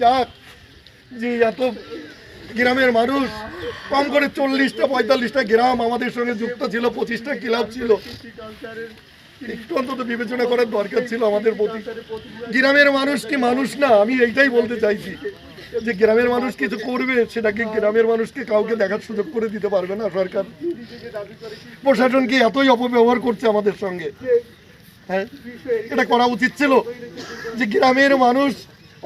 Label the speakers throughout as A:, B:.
A: যাক যে। এত গ্রামের মানুষ। কম করে চল্লিশটা, পঁয়তাল্লিশটা গ্রাম আমাদের সঙ্গে যুক্ত ছিল, পঁচিশটা ক্লাব ছিল। একটু অন্তত বিবেচনা করার দরকার ছিল আমাদের প্রতি। গ্রামের মানুষ কি মানুষ না? আমি এইটাই বলতে চাইছি যে গ্রামের মানুষ কিছু করবে, সেটাকে গ্রামের মানুষকে কাউকে দেখার সুযোগ করে দিতে পারবে না সরকার। প্রশাসন কি এতই অপব্যবহার করছে আমাদের সঙ্গে? হ্যাঁ? এটা করা উচিত ছিল যে গ্রামের মানুষ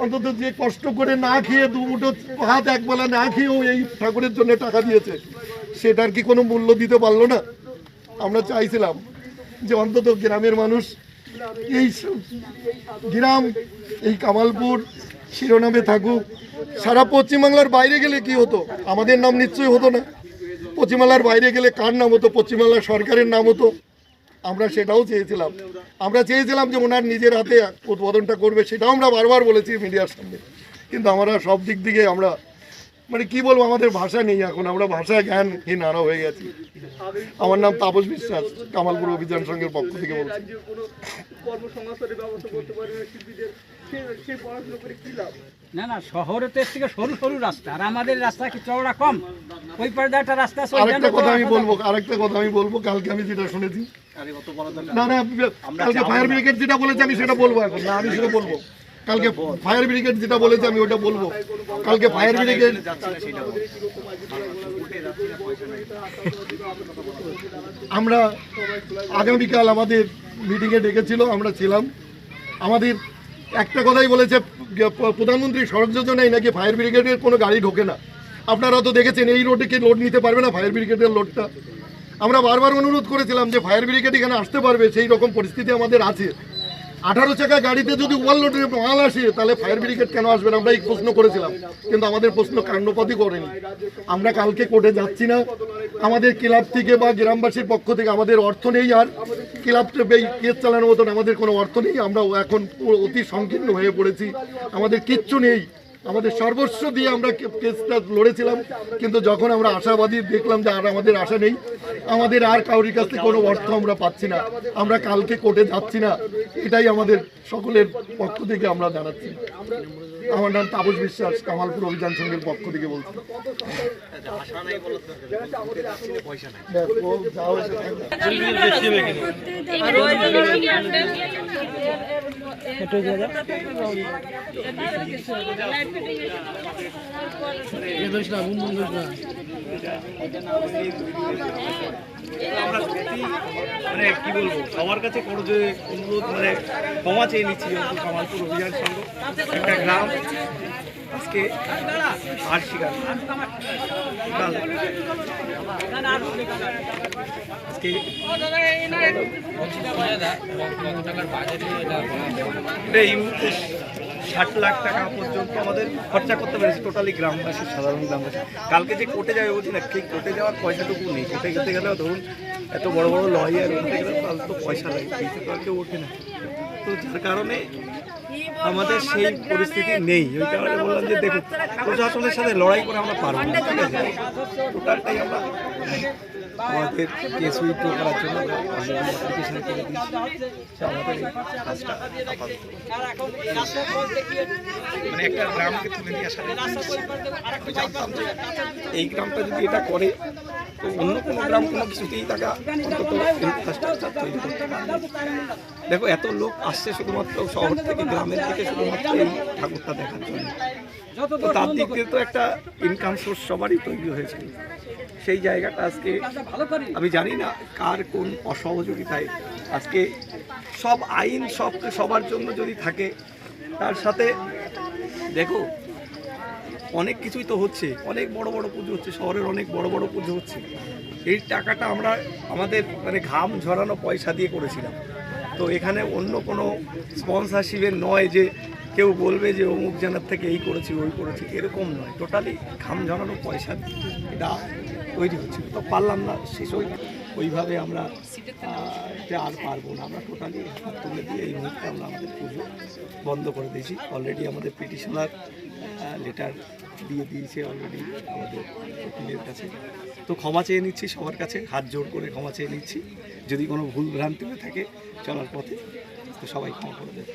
A: অন্তত যে কষ্ট করে না খেয়ে দু মুঠো ভাত একবেলা না খেয়েও এই ঠাকুরের জন্য টাকা দিয়েছে, সেটার কি কোনো মূল্য দিতে পারল না? আমরা চাইছিলাম যে অন্তত গ্রামের মানুষ এই গ্রাম, এই কামালপুর শিরোনামে থাকুক। সারা পশ্চিমবাংলার বাইরে গেলে কি হতো? আমাদের নাম নিশ্চয়ই হতো না। পশ্চিমবাংলার বাইরে গেলে কার নাম হতো? পশ্চিমবাংলার সরকারের নাম হতো। আমরা সেটাও চেয়েছিলাম। আমরা চেয়েছিলাম যে ওনার নিজের হাতে উদ্বোধনটা করবে, সেটাও আমরা বারবার বলেছি মিডিয়ার সামনে। কিন্তু আমরা সব দিক থেকে আমরা মানে কি বলব আমাদের ভাষা নেই এখন। আমরা ভাষা জ্ঞানহীন আরও হয়ে গেছি। আমার নাম তাপস বিশ্বাস কামালপুর অভিযান সংঘের পক্ষ থেকে বলছি।
B: রাজ্যের কোনো কর্মসংস্থানের ব্যবস্থা করতে পারে না কি
C: না না শহরে তো থেকে সরু সরু রাস্তা। আর আমাদের রাস্তা কি চওড়া কম? ওই পারে একটা রাস্তা
A: আরেকটা কথা আমি বলব আরেকটা কথা আমি বলব কালকে আমি যেটা শুনেছি। না না কালকে ফায়ার ব্রিগেড যেটা বলেছে আমি সেটা বলব এখন। না আমি সেটা বলব। কালকে ফায়ার ব্রিগেড যেটা বলেছে আমি ওটা বলব। কালকে ফায়ার ব্রিগেড আমরা আগামীকাল আমাদের মিটিংয়ে ডেকেছিল আমরা ছিলাম। আমাদের একটা কথাই বলেছে প্রধানমন্ত্রী সড়ক যোজনায় নাকি ফায়ার ব্রিগেডের কোনো গাড়ি ঢোকে না। আপনারা তো দেখেছেন এই রোডে কি লোড নিতে পারবে না ফায়ার ব্রিগেডের লোডটা আমরা বারবার অনুরোধ করেছিলাম যে ফায়ার ব্রিগেড এখানে আসতে পারবে সেই রকম পরিস্থিতি আমাদের আছে। আঠারো চাকা গাড়িতে যদি ওভারলোডের মাল আসে, তাহলে ফায়ার ব্রিগেড কেন আসবে আমরা এই প্রশ্ন করেছিলাম। কিন্তু আমাদের প্রশ্ন কাণ্ডপাতই করেনি। আমরা কালকে কোর্টে যাচ্ছি না। আমাদের ক্লাব থেকে বা গ্রামবাসীর পক্ষ থেকে আমাদের অর্থ নেই আর। ক্লাব এই কেস চালানোর মতন আমাদের কোনো অর্থ নেই। আমরা এখন অতি সংকীর্ণ হয়ে পড়েছি। আমাদের কিচ্ছু নেই। আমাদের সর্বস্ব দিয়ে আমরা কেসটা লড়েছিলাম কিন্তু যখন আমরা আশাবাদী দেখলাম যে আর আমাদের আশা নেই আমাদের আর কাউরির কাছ থেকে কোনো অর্থ আমরা পাচ্ছি না আমরা কালকে কোর্টে যাচ্ছি না এটাই আমাদের সকলের পক্ষ থেকে আমরা জানাচ্ছি। আমার নাম তাপস বিশ্বাস কামালপুর অভিযান সংঘের পক্ষ থেকে বলছি। থাকবে।
D: আমরা সত্যি মানে কি বলব সবার কাছে কোনো যে অনুরোধ মানে ক্ষমা চেয়ে নিচ্ছি কামালপুর অভিযান সংঘ একটা গ্রাম আজকে আর শিকার আজকে ষাট লাখ টাকা পর্যন্ত আমাদের খরচা করতে পেরেছি টোটালি গ্রামবাসী, সাধারণ গ্রামবাসী। কালকে যে কোর্টে যাবে বলছি, না, ঠিক কোর্টে যাওয়ার পয়সাটুকু নেই। কোর্টে যেতে গেলেও ধরুন, এত বড় বড় লয়ার উঠতে গেলে তাহলে তো পয়সা লাগে। পয়সা তো কেউ ওঠে না। তো যার কারণে আমাদের সেই পরিস্থিতি নেই। ওই কারণে বললাম যে, দেখুন, প্রশাসনের সাথে লড়াই করে আমরা পারব না। ঠিক আছে? টোটালটাই আমরা আমাদের কেস করার জন্য অ্যাপ্লিকেশন করে মানে একটা গ্রামকে তুলে নিয়ে যে এই গ্রামটা যদি এটা করে, তো অন্য কোনো গ্রাম কোনো কিছুতেই টাকা অন্তত ইনফ্রাস্ট্রাকচার তৈরি করতে দেখো, এত লোক আসছে শুধুমাত্র শহর থেকে গ্রামের থেকে শুধুমাত্র এই ঠাকুরটা দেখার জন্য। তো তার দিক দিয়ে তো একটা ইনকাম সোর্স সবারই তৈরি হয়েছে। সেই জায়গাটা আজকে আমি জানি না কার কোন অসহযোগিতায় আজকে সব আইন সব সবার জন্য যদি থাকে, তার সাথে দেখো, অনেক কিছুই তো হচ্ছে, অনেক বড় বড় পুজো হচ্ছে, শহরের অনেক বড় বড় পুজো হচ্ছে। এই টাকাটা আমরা আমাদের মানে ঘাম ঝরানো পয়সা দিয়ে করেছিলাম। তো এখানে অন্য কোনো স্পন্সারশিপের নয় যে কেউ বলবে যে অমুক জানার থেকে এই করেছি, ওই করেছি, এরকম নয়। টোটালি ঘাম ঝরানো পয়সা এটা তৈরি হচ্ছে। তো পারলাম না শেষ ওই ওইভাবে আমরা এটা আর পারব না। আমরা টোটালি তুলে দিয়ে এই মুহূর্তে আমরা আমাদের পুজো বন্ধ করে দিয়েছি। অলরেডি আমাদের পিটিশনার লেটার দিয়ে দিয়েছে অলরেডি আমাদের উকিলের কাছে। তো ক্ষমা চেয়ে নিচ্ছি সবার কাছে, হাত জোর করে ক্ষমা চেয়ে নিচ্ছি। যদি কোনো ভুল ভ্রান্তি হয়ে থাকে চলার পথে, তো সবাই ক্ষমা করে দেবে।